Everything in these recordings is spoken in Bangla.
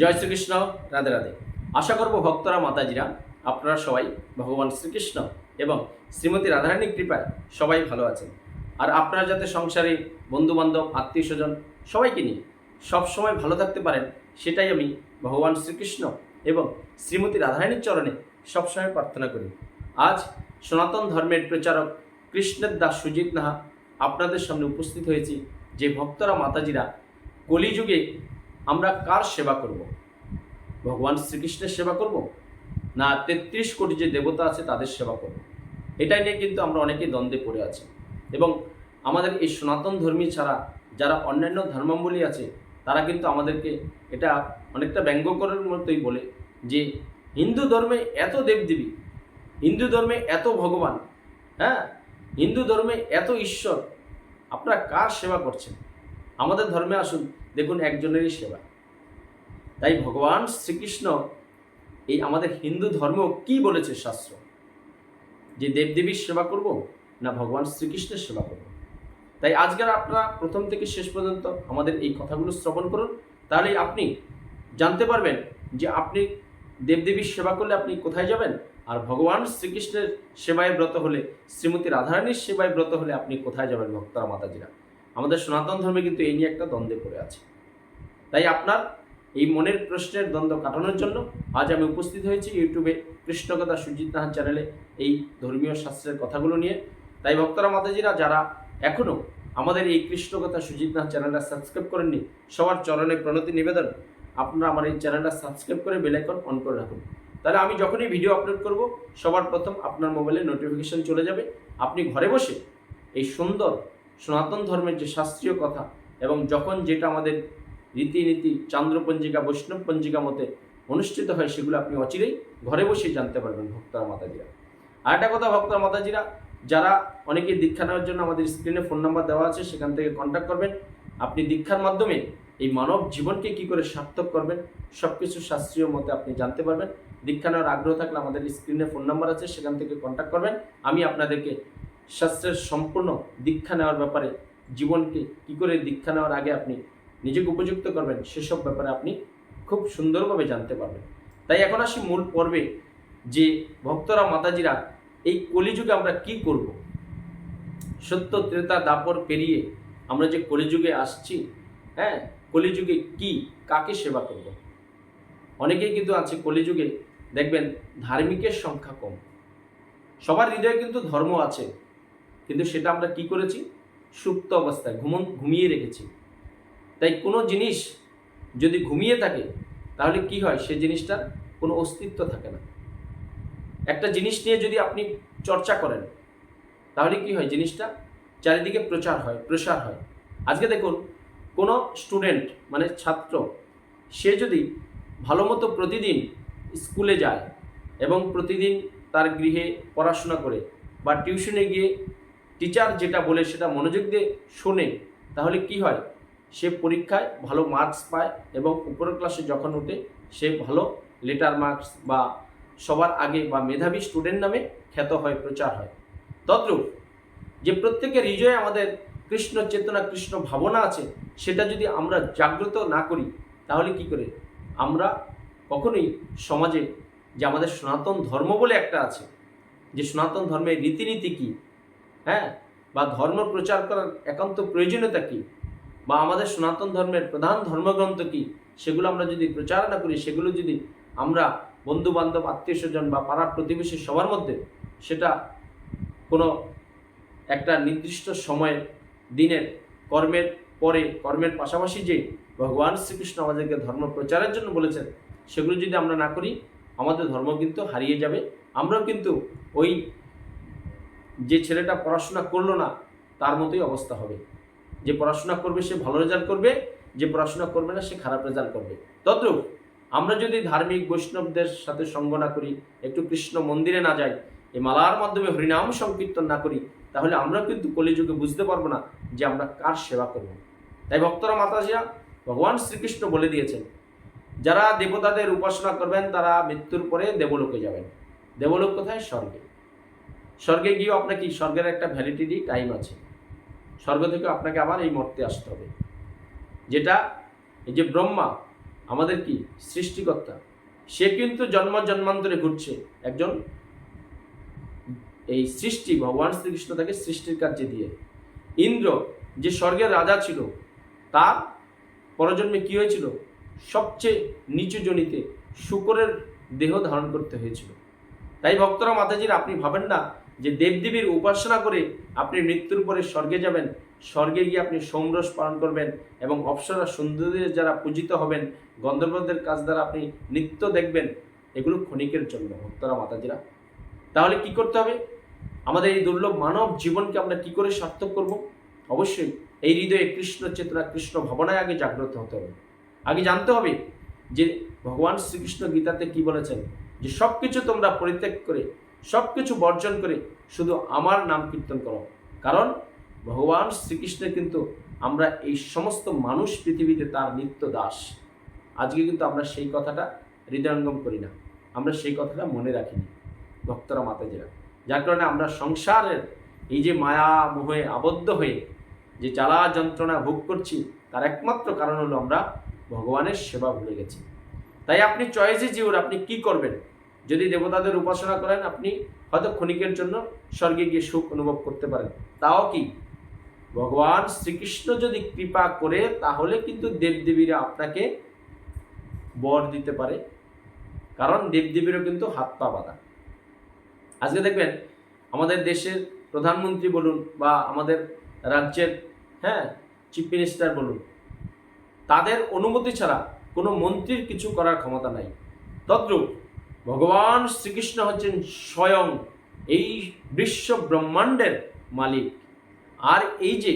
জয় শ্রীকৃষ্ণ, রাধে রাধে। আশা করব ভক্তরা, মাতাজিরা, আপনারা সবাই ভগবান শ্রীকৃষ্ণ এবং শ্রীমতী রাধারানীর কৃপায় সবাই ভালো আছেন। আর আপনারা যাতে সংসারে বন্ধুবান্ধব আত্মীয় স্বজন সবাইকে নিয়ে সবসময় ভালো থাকতে পারেন, সেটাই আমি ভগবান শ্রীকৃষ্ণ এবং শ্রীমতী রাধারানীর চরণে সবসময় প্রার্থনা করি। আজ সনাতন ধর্মের প্রচারক কৃষ্ণের দাস সুজিত নাহা আপনাদের সামনে উপস্থিত হয়েছি। যে ভক্তরা, মাতাজিরা, কলিযুগে আমরা কার সেবা করব? ভগবান শ্রীকৃষ্ণের সেবা করব? না তেত্রিশ কোটি যে দেবতা আছে তাদের সেবা করব? এটাই নিয়ে কিন্তু আমরা অনেকেই দ্বন্দ্বে পড়ে আছি। এবং আমাদের এই সনাতন ধর্মী ছাড়া যারা অন্যান্য ধর্মাবলী আছে, তারা কিন্তু আমাদেরকে এটা অনেকটা ব্যঙ্গ করার মতোই বলে যে হিন্দু ধর্মে এত দেবদেবী, হিন্দু ধর্মে এত ভগবান হ্যাঁ? হিন্দু ধর্মে এত ঈশ্বর, আপনারা কার সেবা করছেন? আমাদের ধর্মে আসুন দেখুন, একজনেরই সেবা। তাই ভগবান শ্রীকৃষ্ণ এই আমাদের হিন্দু ধর্ম কি বলেছে শাস্ত্র? যে দেবদেবীর সেবা করব না ভগবান শ্রীকৃষ্ণের সেবা করব? তাই আজকের আপনারা প্রথম থেকে শেষ পর্যন্ত আমাদের এই কথাগুলো শ্রবণ করুন। তাহলেই আপনি জানতে পারবেন যে আপনি দেবদেবীর সেবা করলে আপনি কোথায় যাবেন আর ভগবান শ্রীকৃষ্ণের সেবায় ব্রত হলে শ্রীমতী রাধারানীর সেবায় ব্রত হলে আপনি কোথায় যাবেন, ভক্তরা, মাতাজিরা? আমাদের সনাতন ধর্মে কিন্তু এই নিয়ে একটা দ্বন্দ্বে পড়ে আছে। তাই আপনার এই মনের প্রশ্নের দ্বন্দ্ব কাটানোর জন্য আজ আমি উপস্থিত হয়েছি ইউটিউবে কৃষ্ণকথা সুজিত নাহার চ্যানেলে এই ধর্মীয় শাস্ত্রের কথাগুলো নিয়ে। তাই ভক্তরা, মাতাজিরা, যারা এখনও আমাদের এই কৃষ্ণকথা সুজিত নাহার চ্যানেলটা সাবস্ক্রাইব করেননি, সবার চরণে প্রণতি নিবেদন, আপনারা আমার এই চ্যানেলটা সাবস্ক্রাইব করে বেলাইকন অন করে রাখুন। তাহলে আমি যখনই ভিডিও আপলোড করব, সবার প্রথম আপনার মোবাইলে নোটিফিকেশন চলে যাবে। আপনি ঘরে বসে এই সুন্দর সনাতন ধর্মের যে শাস্ত্রীয় কথা এবং যখন যেটা আমাদের রীতিনীতি চান্দ্রপঞ্জিকা বৈষ্ণব পঞ্জিকা মতে অনুষ্ঠিত হয়, সেগুলো আপনি অচিরেই ঘরে বসেই জানতে পারবেন ভক্তরা, মাতাজিরা। আর একটা কথা, ভক্তরা, মাতাজিরা, যারা অনেকে দীক্ষা নেওয়ার জন্য আমাদের স্ক্রিনে ফোন নাম্বার দেওয়া আছে, সেখান থেকে কন্ট্যাক্ট করবেন। আপনি দীক্ষার মাধ্যমে এই মানব জীবনকে কি করে সার্থক করবেন সব কিছু শাস্ত্রীয় মতে আপনি জানতে পারবেন। দীক্ষা নেওয়ার আগ্রহ থাকলে আমাদের স্ক্রিনে ফোন নাম্বার আছে, সেখান থেকে কন্ট্যাক্ট করবেন। আমি আপনাদেরকে শাস্ত্রের সম্পূর্ণ দীক্ষা নেওয়ার ব্যাপারে জীবনকে কি করে দীক্ষা নেওয়ার আগে আপনি নিজেকে উপযুক্ত করবেন, সেসব ব্যাপারে আপনি খুব সুন্দরভাবে জানতে পারবেন। তাই এখন আসি মূল পর্বে যে ভক্তরা, মাতাজিরা এই কলিযুগে আমরা কি করব? সত্য, ত্রেতা, দাপর পেরিয়ে আমরা যে কলিযুগে আসছি হ্যাঁ কলিযুগে কি, কাকে সেবা করব? অনেকেই কিন্তু আছে কলিযুগে দেখবেন ধার্মিকের সংখ্যা কম। সবার হৃদয়ে কিন্তু ধর্ম আছে। কিন্তু সেটা আমরা কি করেছি? সুপ্ত অবস্থায় ঘুমন, ঘুমিয়ে রেখেছি। তাই কোনো জিনিস যদি ঘুমিয়ে থাকে, তাহলে কি হয়? সে জিনিসটার কোনো অস্তিত্ব থাকে না। একটা জিনিস নিয়ে যদি আপনি চর্চা করেন, তাহলে কি হয়? জিনিসটা চারিদিকে প্রচার হয়, প্রসার হয়। আজকে দেখুন, কোনো স্টুডেন্ট মানে ছাত্র, সে যদি ভালো মতো প্রতিদিন স্কুলে যায় এবং প্রতিদিন তার গৃহে পড়াশোনা করে বা টিউশনে গিয়ে টিচার যেটা বলে সেটা মনোযোগ দিয়ে শোনে, তাহলে কি হয়? সে পরীক্ষায় ভালো মার্কস পায় এবং উপরের ক্লাসে যখন ওঠে, সে ভালো লেটার মার্কস বা সবার আগে বা মেধাবী স্টুডেন্ট নামে খ্যাত হয়, প্রচার হয়। তদ্রূপ যে প্রত্যেকের হৃদয়ে আমাদের কৃষ্ণ চেতনা, কৃষ্ণ ভাবনা আছে, সেটা যদি আমরা জাগ্রত না করি, তাহলে কি করে? আমরা কখনোই সমাজে যে আমাদের সনাতন ধর্ম বলে একটা আছে, যে সনাতন ধর্মের রীতিনীতি কী হ্যাঁ? বা ধর্ম প্রচার করার একান্ত প্রয়োজনীয়তা কী? বা আমাদের সনাতন ধর্মের প্রধান ধর্মগ্রন্থ কী? সেগুলো আমরা যদি প্রচার না করি, সেগুলো যদি আমরা বন্ধু বান্ধব আত্মীয় স্বজন বা পাড়ার প্রতিবেশী সবার মধ্যে, সেটা কোনো একটা নির্দিষ্ট সময়ের, দিনের, কর্মের পরে, কর্মের পাশাপাশি যে ভগবান শ্রীকৃষ্ণ আমাদেরকে ধর্ম প্রচারের জন্য বলেছেন, সেগুলো যদি আমরা না করি, আমাদের ধর্ম কিন্তু হারিয়ে যাবে। আমরাও কিন্তু ওই যে ছেলেটা পড়াশোনা করল না, তার মতোই অবস্থা হবে। যে পড়াশোনা করবে, সে ভালো রেজাল্ট করবে, যে পড়াশোনা করবে না, সে খারাপ রেজাল্ট করবে। তদ্রূপ আমরা যদি ধার্মিক বৈষ্ণবদের সাথে সঙ্গ না করি, একটু কৃষ্ণ মন্দিরে না যাই এই মালার মাধ্যমে হরিনাম সংকীর্তন না করি, তাহলে আমরা কিন্তু কলিযুগে বুঝতে পারব না যে আমরা কার সেবা করব। তাই ভক্তরা, মাতাজিরা, ভগবান শ্রীকৃষ্ণ বলে দিয়েছেন, যারা দেবতাদের উপাসনা করবেন, তারা মৃত্যুর পরে দেবলোকে যাবেন। দেবলোক কোথায়? স্বর্গে। স্বর্গে গিয়েও আপনার কি স্বর্গের একটা ভ্যালিডিটি টাইম আছে। স্বর্গ থেকে আপনাকে আবার এই মর্তে আসতে হবে। যেটা এই যে ব্রহ্মা, আমাদের কি? সৃষ্টিকর্তা। সে কিন্তু জন্ম জন্মান্তরে ঘুরছে। একজন এই সৃষ্টি, ভগবান শ্রীকৃষ্ণ তাকে সৃষ্টির কার্যে দিয়ে। ইন্দ্র যে স্বর্গের রাজা ছিল, তার পরজন্মে কি হয়েছিল? সবচেয়ে নিচু জনিতে শুকরের দেহ ধারণ করতে হয়েছিল। তাই ভক্তরা মাতাজির, আপনি ভাবেন না যে দেবদেবীর উপাসনা করে আপনি মৃত্যুর পরে স্বর্গে যাবেন, স্বর্গে গিয়ে আপনি সোমরস পালন করবেন এবং অপ্সরা সুন্দরীদের যারা পূজিত হবেন, গন্ধর্বদের কাজ দ্বারা আপনি নৃত্য দেখবেন, এগুলো ক্ষণিকের জন্য। ভক্তরা মাতাজিরা, তাহলে কি করতে হবে? আমাদের এই দুর্লভ মানব জীবনকে আমরা কি করে সার্থক করব? অবশ্যই এই হৃদয়ে কৃষ্ণ চেতনা, কৃষ্ণ ভাবনায় আগে জাগ্রত হতে হবে। আগে জানতে হবে যে ভগবান শ্রীকৃষ্ণ গীতাতে কি বলেছেন? যে সব কিছু তোমরা পরিত্যাগ করে সব কিছু বর্জন করে শুধু আমার নাম কীর্তন করো। কারণ ভগবান শ্রীকৃষ্ণের কিন্তু আমরা এই সমস্ত মানুষ পৃথিবীতে তার নিত্য দাস। আজকে কিন্তু আমরা সেই কথাটা হৃদয়ঙ্গম করি না। আমরা সেই কথাটা মনে রাখিনি ভক্তরা মাতাজিরা। যার কারণে আমরা সংসারের এই যে মায়া মোহে আবদ্ধ হয়ে যে জ্বালা যন্ত্রণা ভোগ করছি, তার একমাত্র কারণ হলো আমরা ভগবানের সেবা ভুলে গেছি। তাই আপনি চয়েসে জিওর আপনি কি করবেন? যদি দেবতাদের উপাসনা করেন, আপনি হয়তো ক্ষণিকের জন্য স্বর্গে গিয়ে সুখ অনুভব করতে পারেন। তাও কি? ভগবান শ্রীকৃষ্ণ যদি কৃপা করে, তাহলে কিন্তু দেবদেবীরা আপনাকে বর দিতে পারে। কারণ দেবদেবীরও কিন্তু হাত পা বাঁধা। আজকে দেখবেন, আমাদের দেশের প্রধানমন্ত্রী বলুন বা আমাদের রাজ্যের হ্যাঁ চিফ মিনিস্টার বলুন, তাদের অনুমতি ছাড়া কোনো মন্ত্রীর কিছু করার ক্ষমতা নাই। তদ্রূপ ভগবান শ্রীকৃষ্ণ হচ্ছেন স্বয়ং এই বিশ্ব ব্রহ্মাণ্ডের মালিক। আর এই যে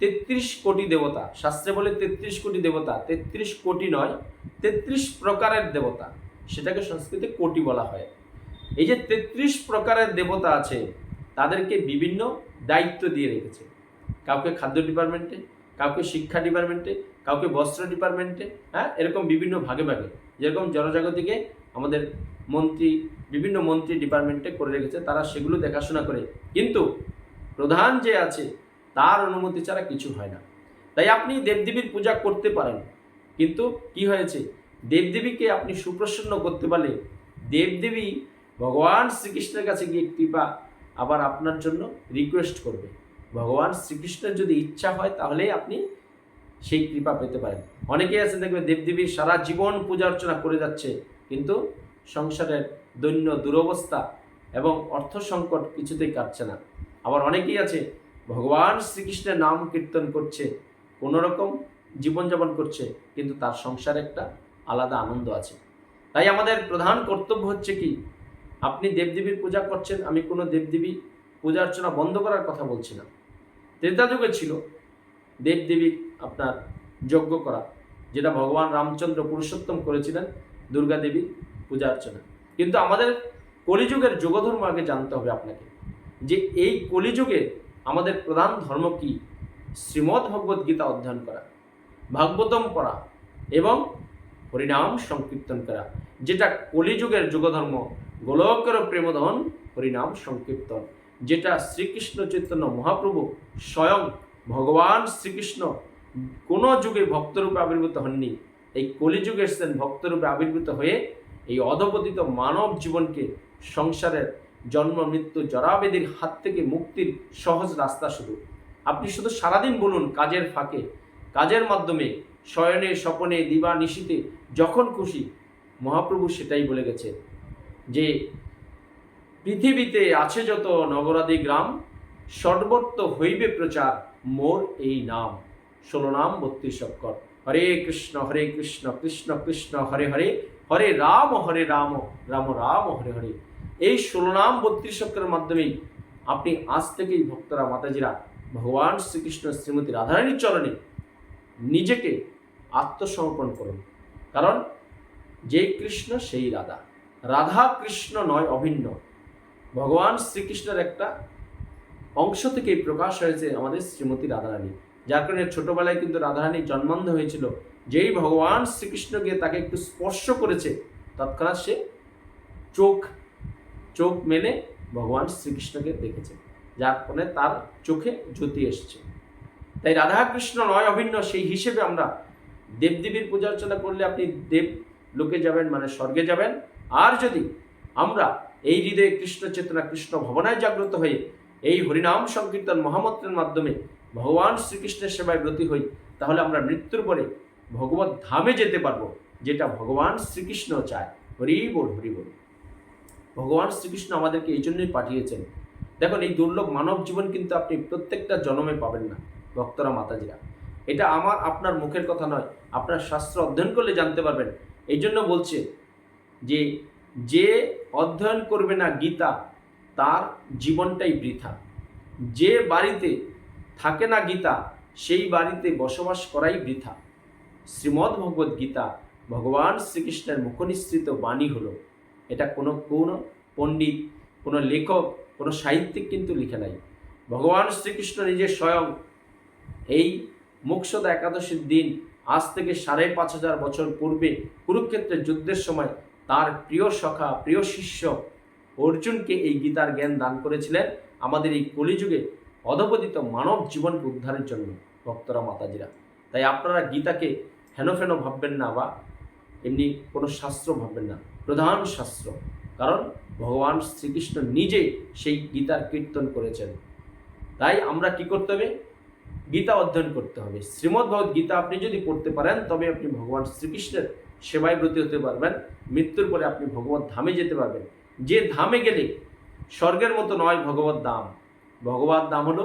তেত্রিশ কোটি দেবতা, শাস্ত্রে বলে তেত্রিশ কোটি দেবতা, তেত্রিশ কোটি নয়, তেত্রিশ প্রকারের দেবতা, সেটাকে সংস্কৃতে কোটি বলা হয়। এই যে তেত্রিশ প্রকারের দেবতা আছে, তাদেরকে বিভিন্ন দায়িত্ব দিয়ে রেখেছে। কাউকে খাদ্য ডিপার্টমেন্টে, কাউকে শিক্ষা ডিপার্টমেন্টে, কাউকে বস্ত্র ডিপার্টমেন্টে হ্যাঁ এরকম বিভিন্ন ভাগে ভাগে। যেরকম জনজাগতিকে আমাদের মন্ত্রী, বিভিন্ন মন্ত্রী ডিপার্টমেন্টে করে রেখেছে, তারা সেগুলো দেখাশোনা করে। কিন্তু প্রধান যে আছে, তার অনুমতি ছাড়া কিছু হয় না। তাই আপনি দেবদেবীর পূজা করতে পারেন, কিন্তু কি হয়েছে? দেবদেবীকে আপনি সুপ্রসন্ন করতে পারলে দেবদেবী ভগবান শ্রীকৃষ্ণের কাছে গিয়ে কৃপা আবার আপনার জন্য রিকোয়েস্ট করবে। ভগবান শ্রীকৃষ্ণের যদি ইচ্ছা হয়, তাহলেই আপনি সেই কৃপা পেতে পারেন। অনেকেই আছে দেখবে দেবদেবীর সারা জীবন পূজা অর্চনা করে যাচ্ছে, কিন্তু সংসারের দৈন্য দুরবস্থা এবং অর্থ সংকট কিছুতেই কাটছে না। আবার অনেকেই আছে, ভগবান শ্রীকৃষ্ণের নাম কীর্তন করছে কোনো রকম জীবনযাপন করছে, কিন্তু তার সংসারে একটা আলাদা আনন্দ আছে। তাই আমাদের প্রধান কর্তব্য হচ্ছে কি, আপনি দেবদেবীর পূজা করছেন, আমি কোনো দেবদেবী পূজা অর্চনা বন্ধ করার কথা বলছি না। ত্রেতা যুগে ছিল দেবদেবীর আপনার যজ্ঞ করা, যেটা ভগবান রামচন্দ্র পুরুষোত্তম করেছিলেন, দুর্গা দেবীর পূজা অর্চনা। কিন্তু আমাদের কলিযুগের যোগধর্ম আগে জানতে হবে আপনাকে, যে এই কলিযুগে আমাদের প্রধান ধর্ম কি? শ্রীমদ্ ভগবদ গীতা অধ্যয়ন করা, ভাগবতম পড়া এবং হরিনাম সংকীর্তন করা, যেটা কলিযুগের যুগধর্ম গোলকের প্রেমধন হরিনাম সংকীর্তন, যেটা শ্রীকৃষ্ণ চৈতন্য মহাপ্রভু স্বয়ং ভগবান শ্রীকৃষ্ণ কোনো যুগে ভক্তরূপে আবির্ভূত হননি। এই কলিযুগে এসেছেন ভক্তরূপে আবির্ভূত হয়ে এই অধপতিত মানব জীবনকে সংসারের জন্ম, মৃত্যু, জরাবেদির হাত থেকে মুক্তির সহজ রাস্তা শুধু। আপনি শুধু সারাদিন বলুন, কাজের ফাঁকে, কাজের মাধ্যমে, শয়নে, স্বপনে, দিবা, নিশীতে, যখন খুশি, মহাপ্রভু সেটাই বলে গেছে যে, পৃথিবীতে আছে যত নগরাদি গ্রাম, সর্বত্র হইবে প্রচার মোর এই নাম। ষোলো নাম, বত্রিশ অক্ষর। হরে কৃষ্ণ হরে কৃষ্ণ কৃষ্ণ কৃষ্ণ, হরে হরে হরে রাম হরে রাম রাম রাম, হরে হরে। এই ষোলো নাম বত্রিশ অক্ষরের মাধ্যমেই আপনি আজ থেকেই ভক্তরা, মাতাজিরা, ভগবান শ্রীকৃষ্ণ শ্রীমতী রাধারানীর চরণে নিজেকে আত্মসমর্পণ করুন। কারণ যে কৃষ্ণ, সেই রাধা। রাধা কৃষ্ণ নয়, অভিন্ন। ভগবান শ্রীকৃষ্ণের একটা অংশ থেকেই প্রকাশ হয়েছে আমাদের শ্রীমতী রাধারানী। যার কারণে ছোটবেলায় কিন্তু রাধারানীর জন্মান্ধ হয়েছিল। যেই ভগবান শ্রীকৃষ্ণকে তাকে একটু স্পর্শ করেছে, তৎক্ষণাৎ সে চোখ চোখ মেলে ভগবান শ্রীকৃষ্ণকে দেখেছে, যার ফলে তার চোখে জ্যোতি এসছে। তাই রাধা কৃষ্ণ নয় অভিন্ন, সেই হিসেবে আমরা দেবদেবীর পূজা অর্চনা করলে আপনি দেব লোকে যাবেন মানে স্বর্গে যাবেন। আর যদি আমরা এই হৃদয়ে কৃষ্ণ চেতনা, কৃষ্ণ ভবনায় জাগ্রত হয়ে এই হরিনাম সংকীর্তন মহামন্ত্রের মাধ্যমে ভগবান শ্রীকৃষ্ণের সেবায় ব্রতী হই, তাহলে আমরা মৃত্যুর পরে ভগবত ধামে যেতে পারব, যেটা ভগবান শ্রীকৃষ্ণ চায়। হরি বল হরি বল। ভগবান শ্রীকৃষ্ণ আমাদেরকে এই জন্যই পাঠিয়েছেন। দেখুন, এই দুর্লভ মানব জীবন কিন্তু আপনি প্রত্যেকটা জন্মে পাবেন না, ভক্তরা, মাতাজিরা। এটা আমার, আপনার মুখের কথা নয়, আপনার শাস্ত্র অধ্যয়ন করলে জানতে পারবেন। এই জন্য বলছে যে যে অধ্যয়ন করবে না গীতা, তার জীবনটাই বৃথা। যে বাড়িতে থাকে না গীতা, সেই বাড়িতে বসবাস করাই বৃথা। শ্রীমদ্ ভগবদ গীতা ভগবান শ্রীকৃষ্ণের মুখনিসৃত বাণী হলো, এটা কোনো কোনো পণ্ডিত, কোনো লেখক, কোনো সাহিত্যিক কিন্তু লিখে নাই। ভগবান শ্রীকৃষ্ণ নিজে স্বয়ং এই মুক্ষদা একাদশীর দিন আজ থেকে সাড়ে পাঁচ হাজার বছর পূর্বে কুরুক্ষেত্রের যুদ্ধের সময় তার প্রিয় সখা, প্রিয় শিষ্য অর্জুনকে এই গীতার জ্ঞান দান করেছিলেন আমাদের এই কলিযুগে অধপতিত মানব জীবনকে উদ্ধারের জন্য ভক্তরা মাতাজিরা। তাই আপনারা গীতাকে হেনফেন ভাববেন না বা এমনি কোনো শাস্ত্র ভাববেন না। প্রধান শাস্ত্র, কারণ ভগবান শ্রীকৃষ্ণ নিজে সেই গীতার কীর্তন করেছেন। তাই আমরা কি করতে হবে? গীতা অধ্যয়ন করতে হবে। শ্রীমদ্ ভগবত গীতা আপনি যদি পড়তে পারেন, তবে আপনি ভগবান শ্রীকৃষ্ণের সেবায় ব্রতী হতে পারবেন। মৃত্যুর পরে আপনি ভগবত ধামে যেতে পারবেন। যে ধামে গেলে স্বর্গের মতো নয় ভগবত ধাম। ভগবত ধাম হলো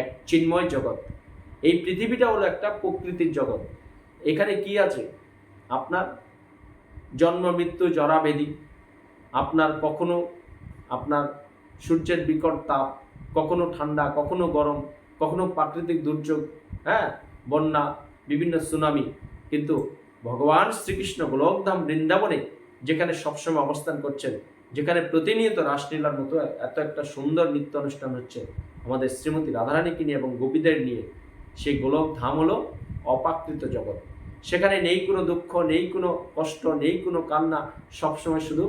এক চিন্ময় জগৎ। এই পৃথিবীটা হলো একটা প্রকৃতির জগৎ। এখানে কি আছে? আপনার জন্ম, মৃত্যু, জরা, বেদি। আপনার কখনো, আপনার সূর্যের বিকট তাপ, কখনো ঠান্ডা, কখনো গরম, কখনো প্রাকৃতিক দুর্যোগ হ্যাঁ? বন্যা, বিভিন্ন সুনামি। কিন্তু ভগবান শ্রীকৃষ্ণ গোলকধাম বৃন্দাবনে, যেখানে সবসময় অবস্থান করছেন, যেখানে প্রতিনিয়ত রাসলীলার মতো এত একটা সুন্দর নৃত্য অনুষ্ঠান হচ্ছে, আমাদের শ্রীমতী রাধারানীকে নিয়ে এবং গোপীদের নিয়ে, সেই গোলক ধাম হলো অপাকৃত জগৎ। সেখানে নেই কোনো দুঃখ, নেই কোনো কষ্ট, নেই কোনো কান্না, সবসময় শুধু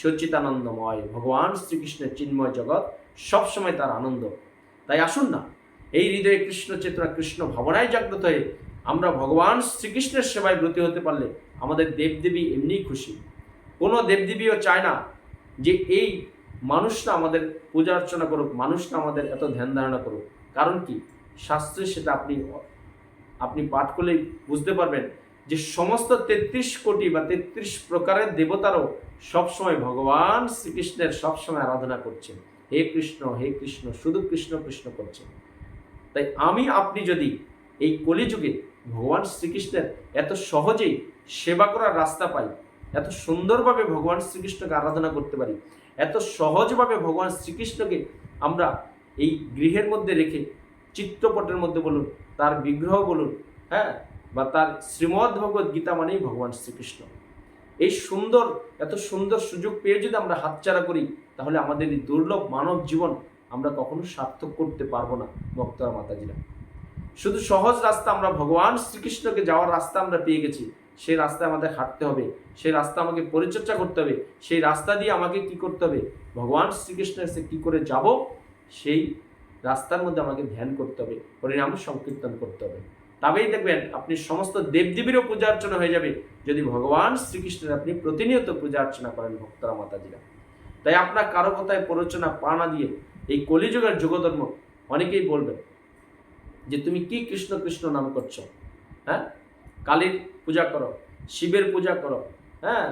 সচ্চিতানন্দময় ভগবান শ্রীকৃষ্ণের চিন্ময় জগৎ সবসময় তার আনন্দ। তাই আসুন না, এই হৃদয়ে কৃষ্ণ চেতনা, কৃষ্ণ ভাবনায় জাগ্রত হয়ে আমরা ভগবান শ্রীকৃষ্ণের সেবায় ব্রতী হতে পারলে আমাদের দেবদেবী এমনিই খুশি। কোনো দেবদেবীও চায় না যে এই মানুষটা আমাদের পূজা অর্চনা করুক, মানুষটা আমাদের এত ধ্যান ধারণা করুক। কারণ কি? শাস্ত্রে সেটা আপনি আপনি পাঠ করলেই বুঝতে পারবেন যে সমস্ত তেত্রিশ কোটি বা তেত্রিশ প্রকারের দেবতারও সবসময় ভগবান শ্রীকৃষ্ণের সবসময় আরাধনা করছেন। হে কৃষ্ণ হে কৃষ্ণ, শুধু কৃষ্ণ কৃষ্ণ করছেন। তাই আমি, আপনি যদি এই কলিযুগে ভগবান শ্রীকৃষ্ণের এত সহজেই সেবা করার রাস্তা পাই, এত সুন্দরভাবে ভগবান শ্রীকৃষ্ণকে আরাধনা করতে পারি, এত সহজভাবে ভগবান শ্রীকৃষ্ণকে আমরা এই গৃহের মধ্যে রেখে চিত্রপটের মধ্যে বলুন তার বিগ্রহ বলুন হ্যাঁ বা তার শ্রীমদ্ ভগবত গীতা মানেই ভগবান শ্রীকৃষ্ণ। এই সুন্দর, এত সুন্দর সুযোগ পেয়ে যদি আমরা হাতছাড়া করি, তাহলে আমাদের এই দুর্লভ মানব জীবন আমরা কখনো সার্থক করতে পারব না, ভক্তরা মাতাজিরা। শুধু সহজ রাস্তা আমরা ভগবান শ্রীকৃষ্ণকে যাওয়ার রাস্তা আমরা পেয়ে গেছি, সেই রাস্তায় আমাদের হাঁটতে হবে, সেই রাস্তা আমাকে পরিচর্যা করতে হবে, সেই রাস্তা দিয়ে আমাকে কি করতে হবে? ভগবান শ্রীকৃষ্ণের কাছে কী করে যাব? সেই রাস্তার মধ্যে আমাকে ধ্যান করতে হবে, হরিনাম সংকীর্তন করতে হবে। তবেই দেখবেন আপনি সমস্ত দেবদেবীরও পূজা অর্চনা হয়ে যাবে। যদি ভগবান শ্রীকৃষ্ণের আপনি প্রতিনিয়ত পূজা অর্চনা করেন ভক্তরা, মাতাজিরা। তাই আপনার কারও কথায় প্ররোচনা পা না দিয়ে এই কলিযুগের যুগধর্ম অনেকেই বলবেন যে তুমি কি কৃষ্ণ কৃষ্ণ নাম করছ? হ্যাঁ? কালীর পূজা করো, শিবের পূজা করো হ্যাঁ?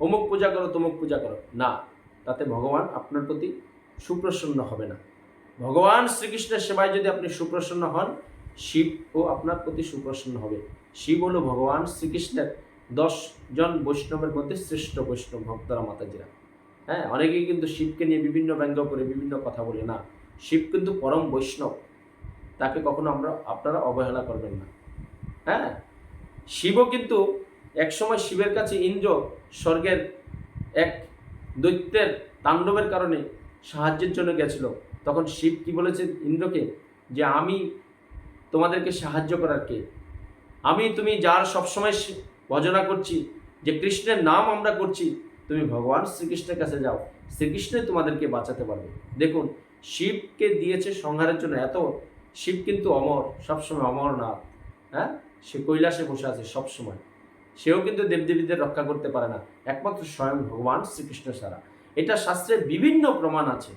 অমুক পূজা করো, তমুক পূজা করো। না, তাতে ভগবান আপনার প্রতি সুপ্রসন্ন হবে না। ভগবান শ্রীকৃষ্ণের সেবায় যদি আপনি সুপ্রসন্ন হন, শিব ও আপনার প্রতি সুপ্রসন্ন হবে। শিব হলো ভগবান শ্রীকৃষ্ণের দশ জন বৈষ্ণবের মধ্যে শ্রেষ্ঠ বৈষ্ণব ভক্তরা মাতাজিরা। হ্যাঁ অনেকেই কিন্তু শিবকে নিয়ে বিভিন্ন ব্যঙ্গ করে বিভিন্ন কথা বলে না। শিব কিন্তু পরম বৈষ্ণব। তাকে কখনো আমরা, আপনারা অবহেলা করবেন না। হ্যাঁ শিবও কিন্তু একসময় শিবের কাছে ইন্দ্র স্বর্গের এক দৈত্যের তাণ্ডবের কারণে সাহায্যের জন্য গেছিল। তখন শিব কি বলেছে ইন্দ্রকে যে আমি তোমাদেরকে সাহায্য করার কে? আমি তুমি যার সবসময় ভজনা করছি, যে কৃষ্ণের নাম আমরা করছি, তুমি ভগবান শ্রীকৃষ্ণের কাছে যাও। শ্রীকৃষ্ণই তোমাদেরকে বাঁচাতে পারবে। দেখুন, শিবকে দিয়েছে সংহারের জন্য এত, শিব কিন্তু অমর, সবসময় অমর অমরনাথ হ্যাঁ? সে কৈলাসে বসে আছে সবসময়। সেও কিন্তু দেবদেবীদের রক্ষা করতে পারে না। একমাত্র স্বয়ং ভগবান শ্রীকৃষ্ণ ছাড়া। এটা শাস্ত্রের বিভিন্ন প্রমাণ আছে।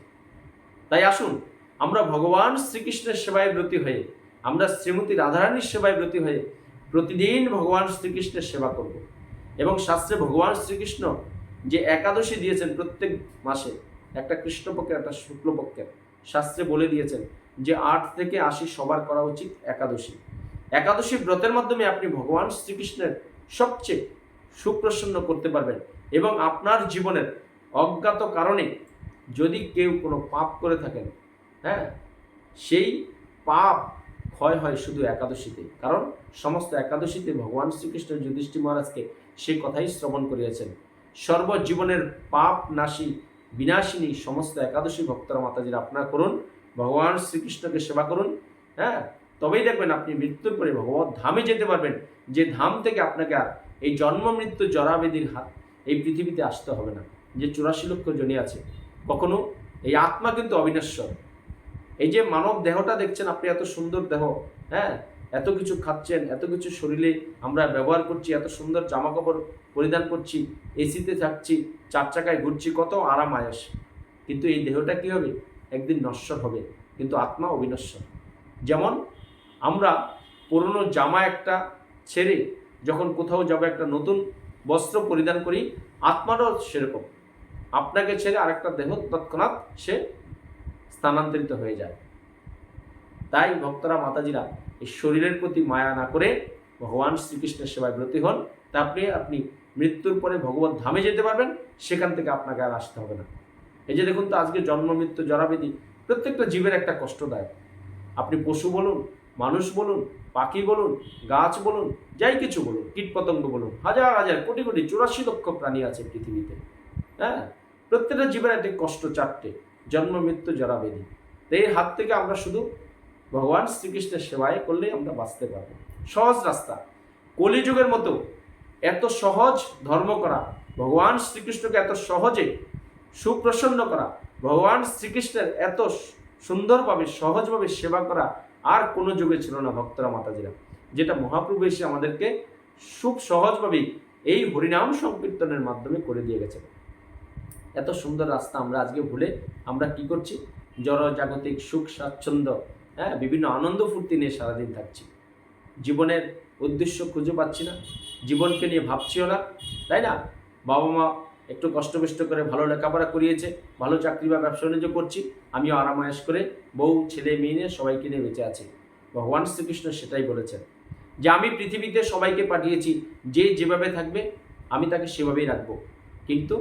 তাই আসুন, আমরা ভগবান শ্রীকৃষ্ণের সেবায় ব্রতী হয়ে, আমরা শ্রীমতী রাধারানীর সেবায় ব্রতী হয়ে প্রতিদিন ভগবান শ্রীকৃষ্ণের সেবা করব। এবং শাস্ত্রে ভগবান শ্রীকৃষ্ণ যে একাদশী দিয়েছেন প্রত্যেক মাসে, একটা কৃষ্ণপক্ষের, একটা শুক্লপক্ষের, শাস্ত্রে বলে দিয়েছেন যে আট থেকে আশি সবার করা উচিত একাদশী। একাদশী ব্রতের মাধ্যমে আপনি ভগবান শ্রীকৃষ্ণের সবচেয়ে সুপ্রসন্ন করতে পারবেন এবং আপনার জীবনের অজ্ঞাত কারণে যদি কেউ কোনো পাপ করে থাকেন হ্যাঁ সেই পাপ ক্ষয় হয় শুধু একাদশীতে। কারণ সমস্ত একাদশীতে ভগবান শ্রীকৃষ্ণ যুধিষ্ঠি মহারাজকে সে কথাই শ্রবণ করিয়াছেন। সর্বজীবনের পাপ নাশী, বিনাশিনী সমস্ত একাদশী ভক্তরা মাতাজির আপনারা করুন, ভগবান শ্রীকৃষ্ণকে সেবা করুন হ্যাঁ। তবেই দেখবেন আপনি মৃত্যুর পরে ভগবত ধামে যেতে পারবেন, যে ধাম থেকে আপনাকে আর এই জন্ম মৃত্যু জরাবেদির হাত এই পৃথিবীতে আসতে হবে না। যে চুরাশি লক্ষ জনি আছে কখনো? এই আত্মা কিন্তু অবিনশ্বর। এই যে মানব দেহটা দেখছেন, আপনি এত সুন্দর দেহ হ্যাঁ? এত কিছু খাচ্ছেন, এত কিছু শরীরে আমরা ব্যবহার করছি, এত সুন্দর জামা কাপড় পরিধান করছি, এসিতে থাকছি, চার চাকায় ঘুরছি, কত আরাম আয়াস। কিন্তু এই দেহটা কি হবে? একদিন নশ্বর হবে, কিন্তু আত্মা অবিনশ্বর। যেমন আমরা পুরনো জামা একটা ছেড়ে যখন কোথাও যাব, একটা নতুন বস্ত্র পরিধান করি, আত্মাটাও সেরকম। আপনাকে ছেড়ে আরেকটা দেহ তৎক্ষণাৎ সে স্থানান্তরিত হয়ে যায়। তাই ভক্তরা, মাতাজিরা, এই শরীরের প্রতি মায়া না করে ভগবান শ্রীকৃষ্ণের সেবায় ব্রতী হন। তা আপনি মৃত্যুর পরে ভগবত ধামে যেতে পারবেন, সেখান থেকে আপনাকে আর আসতে হবে না। এই যে দেখুন তো, আজকে জন্ম, মৃত্যু জরাবেদি প্রত্যেকটা জীবের একটা কষ্টদায়ক। আপনি পশু বলুন, মানুষ বলুন, পাখি বলুন, গাছ বলুন, যাই কিছু বলুন, কীটপতঙ্গ বলুন, হাজার হাজার, কোটি কোটি, চুরাশি লক্ষ প্রাণী আছে পৃথিবীতে। হ্যাঁ? প্রত্যেকটা জীবের একটি কষ্ট চারটে, জন্ম, মৃত্যু জরাবেদি তো এর হাত থেকে আমরা শুধু ভগবান শ্রীকৃষ্ণের সেবায় করলেই আমরা বাঁচতে পারব। সহজ রাস্তা। কলিযুগের মতো এত সহজ ধর্ম করা, ভগবান শ্রীকৃষ্ণকে এত সহজে সুপ্রসন্ন করা, ভগবান শ্রীকৃষ্ণের এত সুন্দরভাবে, সহজভাবে সেবা করা আর কোনো যুগে ছিল না ভক্তরা, মাতাজিরা। যেটা মহাপ্রভু এসে আমাদেরকে খুব সহজভাবেই এই হরিনাম সংকীর্তনের মাধ্যমে করে দিয়ে গেছে এত সুন্দর রাস্তা আমরা আজকে ভুলে আমরা কি করছি? জড় জাগতিক সুখ, স্বাচ্ছন্দ্য হ্যাঁ বিভিন্ন আনন্দ ফুর্তি নিয়ে সারাদিন থাকছি। জীবনের উদ্দেশ্য খুঁজে পাচ্ছি না, জীবনকে নিয়ে ভাবছিও না, তাই না? বাবা মা একটু কষ্ট কষ্ট করে ভালো লেখাপড়া করিয়েছে, ভালো চাকরি বা ব্যবসা বাণিজ্য করছি, আমিও আরামায়াস করে বউ, ছেলে, মেয়ে নিয়ে সবাইকে নিয়ে বেঁচে আছি। ভগবান শ্রীকৃষ্ণ সেটাই বলেছেন যে আমি পৃথিবীতে সবাইকে পাঠিয়েছি, যে যেভাবে থাকবে আমি তাকে সেভাবেই রাখব। কিন্তু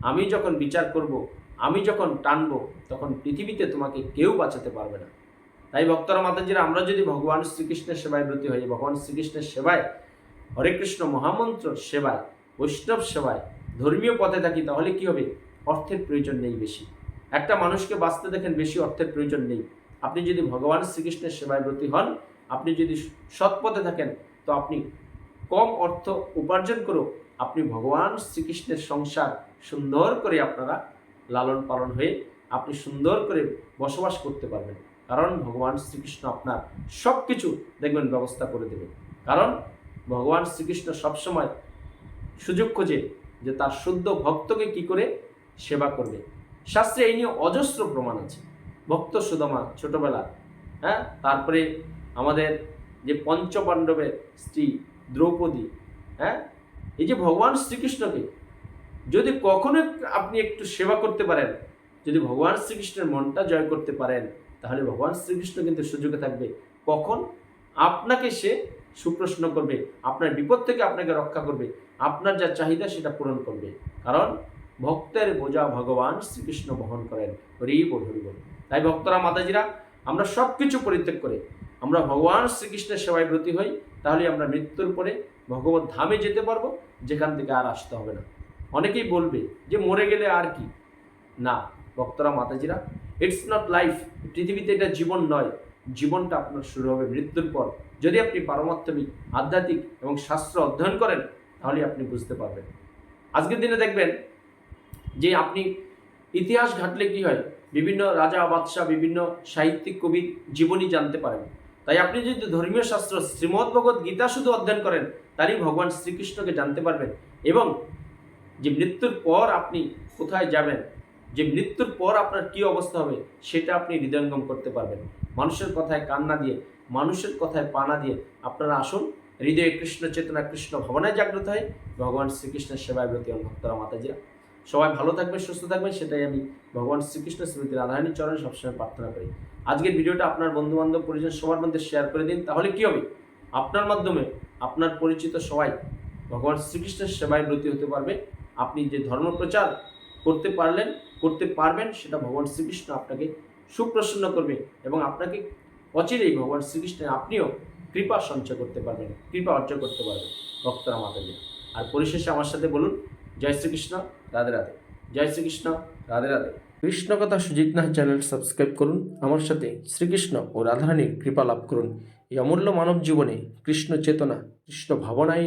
আমি যখন বিচার করব, আমি যখন টানবো, তখন পৃথিবীতে তোমাকে কেউ বাঁচাতে পারবে না। তাই ভক্তরা মাতাজিরা, আমরা যদি ভগবান শ্রীকৃষ্ণের সেবায় ব্রতী হই, ভগবান শ্রীকৃষ্ণের সেবায়, হরে কৃষ্ণ মহামন্ত্র সেবায়, বৈষ্ণব সেবায়, ধর্মীয় পথে থাকি, তাহলে কি হবে? অর্থের প্রয়োজন নেই বেশি। একটা মানুষকে বাঁচতে দেখেন, বেশি অর্থের প্রয়োজন নেই। আপনি যদি ভগবান শ্রীকৃষ্ণের সেবায় ব্রতী হন, আপনি যদি সৎ পথে থাকেন, তো আপনি কম অর্থ উপার্জন করো আপনি ভগবান শ্রীকৃষ্ণের সংসার সুন্দর করে আপনারা লালন পালন হয়ে আপনি সুন্দর করে বসবাস করতে পারবেন। কারণ ভগবান শ্রীকৃষ্ণ আপনার সব কিছু দেখবেন, ব্যবস্থা করে দেবে কারণ ভগবান শ্রীকৃষ্ণ সবসময় সুযোগ খোঁজে যে তার শুদ্ধ ভক্তকে কি করে সেবা করবে। শাস্ত্রে এই নিয়ে অজস্র প্রমাণ আছে। ভক্ত সুদমা ছোটবেলা হ্যাঁ তারপরে আমাদের যে পঞ্চপাণ্ডবের স্ত্রী দ্রৌপদী হ্যাঁ এই যে ভগবান শ্রীকৃষ্ণকে যদি কখনো আপনি একটু সেবা করতে পারেন, যদি ভগবান শ্রীকৃষ্ণের মনটা জয় করতে পারেন, তাহলে ভগবান শ্রীকৃষ্ণ কিন্তু সুযোগে থাকবে। কখন? আপনাকে সে সুপ্রশ্ন করবে, আপনার বিপদ থেকে আপনাকে রক্ষা করবে, আপনার যা চাহিদা সেটা পূরণ করবে। কারণ ভক্তের বোঝা ভগবান শ্রীকৃষ্ণ বহন করেন হরি বল বল তাই ভক্তরা, মাতাজিরা, আমরা সব কিছু পরিত্যাগ করে, আমরা ভগবান শ্রীকৃষ্ণের সেবায় ব্রতী হই তাহলে আমরা মৃত্যুর পরে ভগবত ধামে যেতে পারব, যেখান থেকে আর আসতে হবে না। অনেকেই বলবে যে মরে গেলে আর কি। না, ভক্তরা, মাতাজিরা ইটস নট লাইফ পৃথিবীতে এটা জীবন নয়। জীবনটা আপনার শুরু হবে মৃত্যুর পর। যদি আপনি পারমাত্মিক, আধ্যাত্মিক এবং শাস্ত্র অধ্যয়ন করেন, তাহলে আপনি বুঝতে পারবেন। আজকের দিনে দেখবেন যে আপনি ইতিহাস ঘাটলে কি হয়? বিভিন্ন রাজা, বাদশাহ, বিভিন্ন সাহিত্যিক কবির জীবনী জানতে পারেন। তাই আপনি যদি ধর্মীয় শাস্ত্র, শ্রীমদ্ ভগবত গীতা শুধু অধ্যয়ন করেন তারই ভগবান শ্রীকৃষ্ণকে জানতে পারবেন এবং যে মৃত্যুর পর আপনি কোথায় যাবেন, যে মৃত্যুর পর আপনার কি অবস্থা হবে, সেটা আপনি হৃদয়ঙ্গম করতে পারবেন। মানুষের কথায় কান্না দিয়ে, মানুষের কথায় পানা দিয়ে আপনারা আসুন, হৃদয়ে কৃষ্ণ চেতনা, কৃষ্ণ ভাবনায় জাগ্রত হয় ভগবান শ্রীকৃষ্ণের সেবায় ব্রতী ভক্তরা মাতাজিরা। সবাই ভালো থাকবেন, সুস্থ থাকবেন, সেটাই আমি ভগবান শ্রীকৃষ্ণ শ্রীমতী রাধারানী চরণে সবসময় প্রার্থনা করি। আজকের ভিডিওটা আপনার বন্ধু বান্ধব পরিজন, সবার মধ্যে শেয়ার করে দিন, তাহলে কি হবে? আপনার মাধ্যমে আপনার পরিচিত সবাই ভগবান শ্রীকৃষ্ণের সেবায় ব্রতী হতে পারবে। আপনি যে ধর্ম প্রচার করতে পারলেন, করতে পারবেন, সেটা ভগবান শ্রীকৃষ্ণ আপনাকে সুপ্রসন্ন করবে এবং আপনাকে অচিরেই ভগবান শ্রীকৃষ্ণের আপনিও কৃপা সঞ্চয় করতে পারবেন, কৃপা অর্জন করতে পারবেন ভক্তরা মাতাজি আর পরিশেষে আমার সাথে বলুন, জয় শ্রীকৃষ্ণ, রাধে রাধে। জয় শ্রীকৃষ্ণ, রাধে রাধে। কৃষ্ণ কথা সুজিত নাথ চ্যানেল সাবস্ক্রাইব করুন, আমার সাথে শ্রীকৃষ্ণ ও রাধারানীর কৃপা লাভ করুন। এই অমূল্য মানব জীবনে কৃষ্ণ চেতনা, কৃষ্ণ ভাবনায়